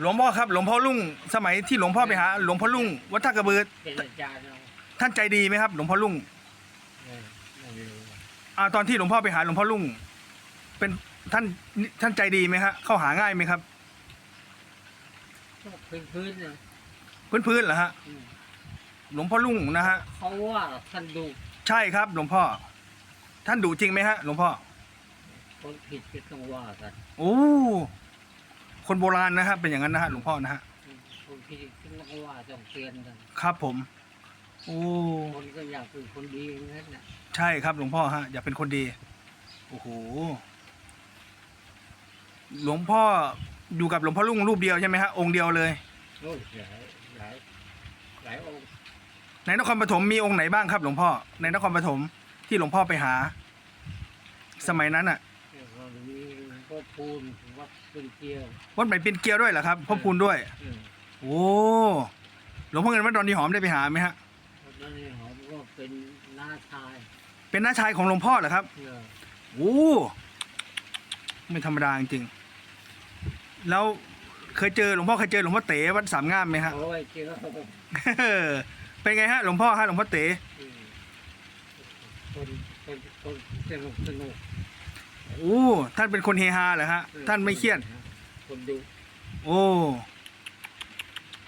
หลวงพ่อครับ หลวงพ่อลุงสมัยที่หลวงพ่อไปหาหลวงพ่อลุงวัดท่ากระเบือเป็นอาจารย์เราท่านใจดีไหมครับ หลวงพ่อลุงเออไม่รู้อ่าตอนที่หลวงพ่อไปหาหลวงพ่อลุงเป็นท่านท่านใจดีไหมฮะเข้าหาง่ายไหมครับก็พื้นพื้นๆนะพื้นพื้นๆเหรอฮะอืมหลวงพ่อลุงนะฮะเขาว่าท่านดูใช่ครับ หลวงพ่อ ท่านดุจริงไหมฮะ หลวงพ่อคนผิดก็ต้องว่ากันโอ้ คนโบราณนะฮะเป็นอย่างนั้นนะฮะหลวงพ่อนะฮะอืมคนผิดก็ต้องว่าต้องเตือนกันครับผม โอ้คนก็อยากเป็นคนดีอย่างนั้นน่ะใช่ครับหลวงพ่อฮะ อยากเป็นคนดี โอ้โหหลวงพ่ออยู่กับหลวงพ่อลุงรูปเดียวใช่ไหมฮะองค์เดียวเลยโอ้ยหลายหลายหลายองค์ในนครปฐมมีองค์ไหนบ้างครับ หลวงพ่อในนครปฐมที่หลวงพ่อไปหา สมัยนั้นอะแล้วก็มี พ่อพูนวัดเป็นเกลียววัดใหม่เป็นเกลียวด้วยเหรอครับพ่อพูนด้วย อืมโอ้หลวงพ่อเงินวัดดอนดีหอมได้ไปหาไหมฮะวัดนั้นนี่หอมก็เป็นน้าชายเป็นน้าชายของหลวงพ่อเหรอครับเพื่อโอ้ไม่ธรรมดาจริงๆแล้วเคยเจอหลวงพ่อเคยเจอหลวงพ่อเต๋วัดสามงามไหมฮะ โอ้ยเจอเป็นไงฮะหลวงพ่อฮะหลวงพ่อเต๋อืมคนคนคนสนุกสนุก โอ้ท่านเป็นคนเฮฮาเหรอฮะ ท่านไม่เครียด คนดูโอ้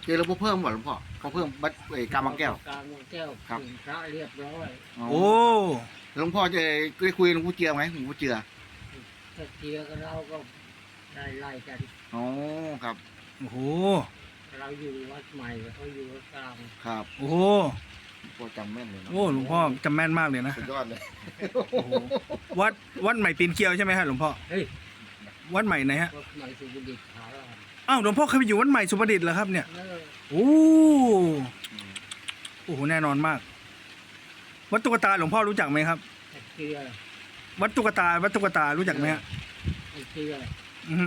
เจอหลวงพ่อเพิ่มก่อนหลวงพ่อเขาเพิ่มบัดเอ่ยกามาแก้ว กามาแก้วครับถึงพระเรียบร้อยโอ้หลวงพ่อจะได้คุยกับหลวงพ่อเจือไหมหลวงพ่อเจือถ้าเจียกับเราก็ได้ไล่กัน อ๋อครับ โอ้โหเราอยู่วัดใหม่เขาอยู่วัดกลางครับ โอ้โหหลวง พ่อจำแม่นเลยเนาะโอ้หลวงพ่อจำแม่นมากเลยนะสุดยอดเลยโอ้โหวัดวัดใหม่ปีนเกลียวใช่ไหมฮะหลวงพ่อเฮ้ย วัดใหม่ไหนฮะวัดใหม่สุบุดิตขาวเราอ้าวหลวงพ่อเคยไปอยู่วัดใหม่สุประดิษฐ์เหรอครับเนี่ยเออโอ้โอ้โหแน่นอนมาก วัดตุ๊กตาหลวงพ่อรู้จักไหมครับ ไอ้เกลือวัดตุ๊กตาวัดตุ๊กตารู้จักไหมฮะไอ้เกลืออือฮึ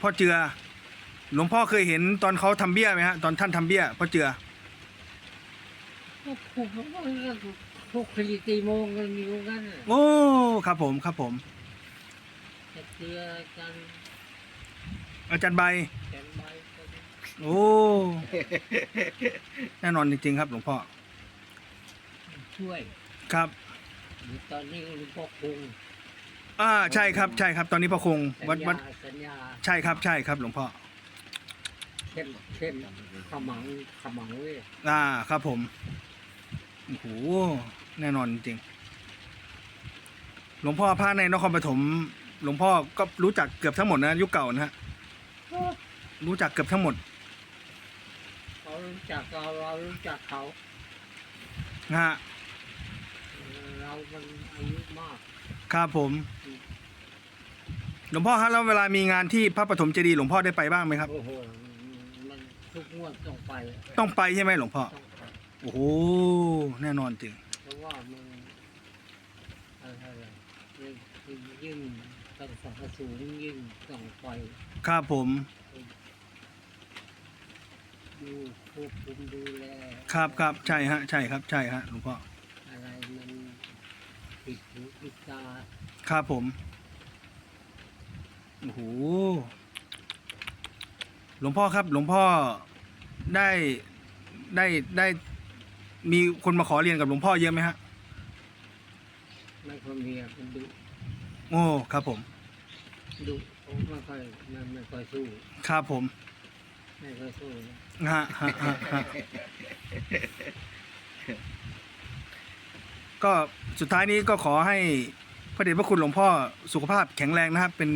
พ่อเจือ หลวงพ่อเคยเห็นตอนเขาทำเบี้ยไหมฮะตอนท่านทำเบี้ยพ่อเจือ ก็คุกคลีตีโมงกันอยู่กันน่ะโอ้ครับผมครับผมไอ้เกลือกันอาจารย์ใบแกนใบกันโอ้แน่นอนจริงๆ ครับหลวงพ่อช่วยครับตอนนี้หลวงพ่อคงอ่าใช่ครับใช่ครับ ตอนนี้พ่อคงสัวัดวัญาดสัญญาใช่ครับใช่ครับ หลวงพ่อเช่นเช่นขมังขมังเว้ยอ่าครับผม โอ้โหแน่นอนจริงหลวงพ่อพระในนครปฐมหลวงพ่อก็รู้จักเกือบทั้งหมดนะยุคเก่านะฮะรู้จักเกือบทั้งหมด เขารู้จักเราเรารู้จักเขานะฮะเรามันอายุมาก ครับผม หลวงพ่อฮะแล้วเวลามีงานที่พระปฐมเจดีย์หลวงพ่อได้ไปบ้างไหมครับ โอ้โหมันทุกงวดต้องไป ต้องไปใช่ไหมหลวงพ่อต้องไป โอ้โห แน่นอนจริง เพราะว่ามันอะไรอะยิ่งยิ่งต้องสังกสูงยิ่งต้องไปครับผม ดูควบคุมดูแลครับครับใช่ฮะ ใช่ครับ ใช่ฮะหลวงพ่อ อะไรมันผิดหูผิดตาครับผม โอ้โห หลวงพ่อครับ หลวงพ่อได้ได้ได้ มีคนมาขอเรียนกับหลวงพ่อเยอะไหมฮะไม่ค่อยมีอะมันดุโอ้ครับผม ดุผมไม่ค่อยไม่ไม่ค่อยสู้ครับผมไม่ค่อยสู้นะฮะฮะฮะฮะก็สุดท้ายนี้ก็ขอให้พระเดชพระคุณหลวงพ่อสุขภาพแข็งแรงนะครับ เป็น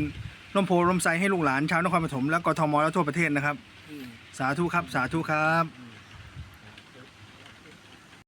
ร่มโพร่มไทรให้ลูกหลานชาวนครปฐมและกทมและทั่วประเทศนะครับ อืม สาธุครับ สาธุครับอื